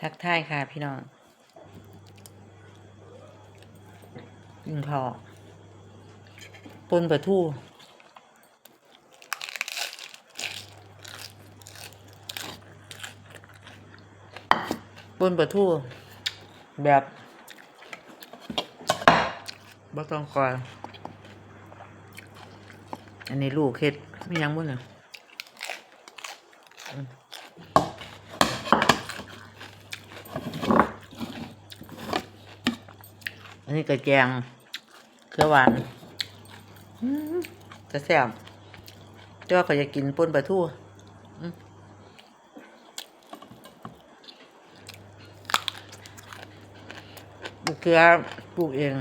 ทักทายค่ะพี่น้องยิงพอปนปลาทูปนปลาทูแบบบ่ต้องกอนอันนี้ลูกเฮ็ดไม่ยังบุ่นอะ อันนี้กระแจงเขียวหวานจะแซ่บแต่ว่าเขาจะกินป่นปลาทูเกลือปลูกเอง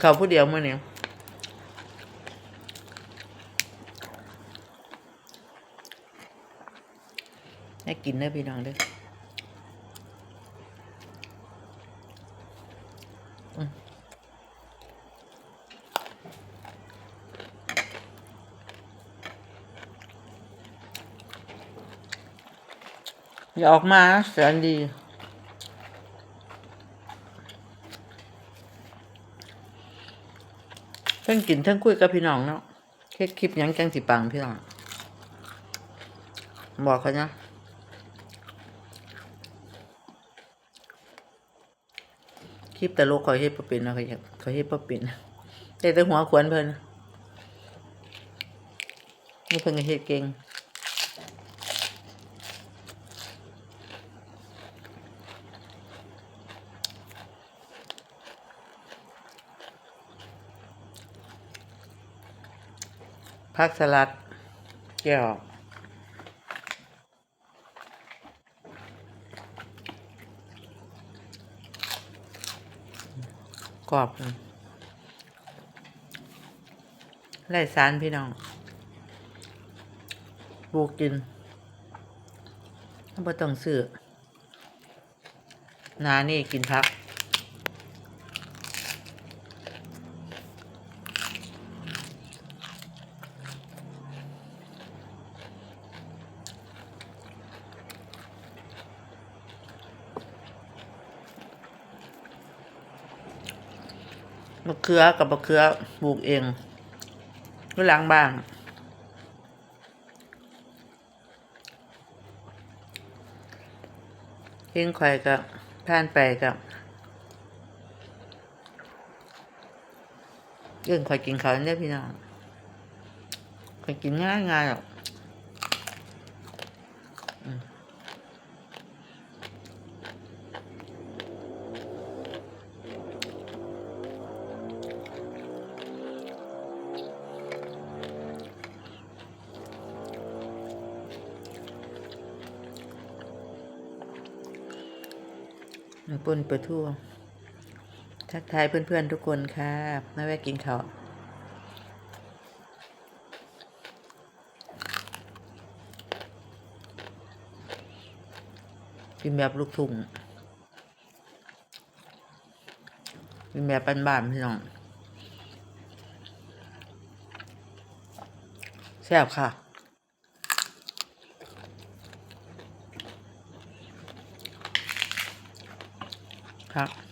เขาผู้เดียวมื่อนี้ ให้กินเด้อพี่น้องเด้ออืมอย่าออกมาแสนดีเพิ่งกินเพิ่งคุยกับพี่น้องเนาะเฮ็ดคลิปยังจังสิปังพี่น้อง บอกเขานะ คลิปแต่ลูกคอยเฮ็ดบ่เป็นเนาะเขาเฮ็ดเขาเฮ็ดบ่เป็นแต่แต่หัวขวนเพิ่นนี่เพิ่นก็เฮ็ดเก่งผักสลัดแก้ว กรอบเลยไร่สารพี่น้องบูกกินบ่ต้องซื้อนานี่กินพัก มะเขือกับมะเขือปลูกเองไว้หล้างบ้านเพียงข่อยกับผ่านไปกับเรื่องข่อยกินเขาเนี่ยพี่น้องข่อยกินง่ายง่ายๆหรอก มันปนไปทั่ว ทักทายเพื่อนๆทุกคนค่ะมาแวะกินข้าวกินแบบลูกทุ่งกินแบบบ้านๆพี่น้องแซ่บค่ะ ครับ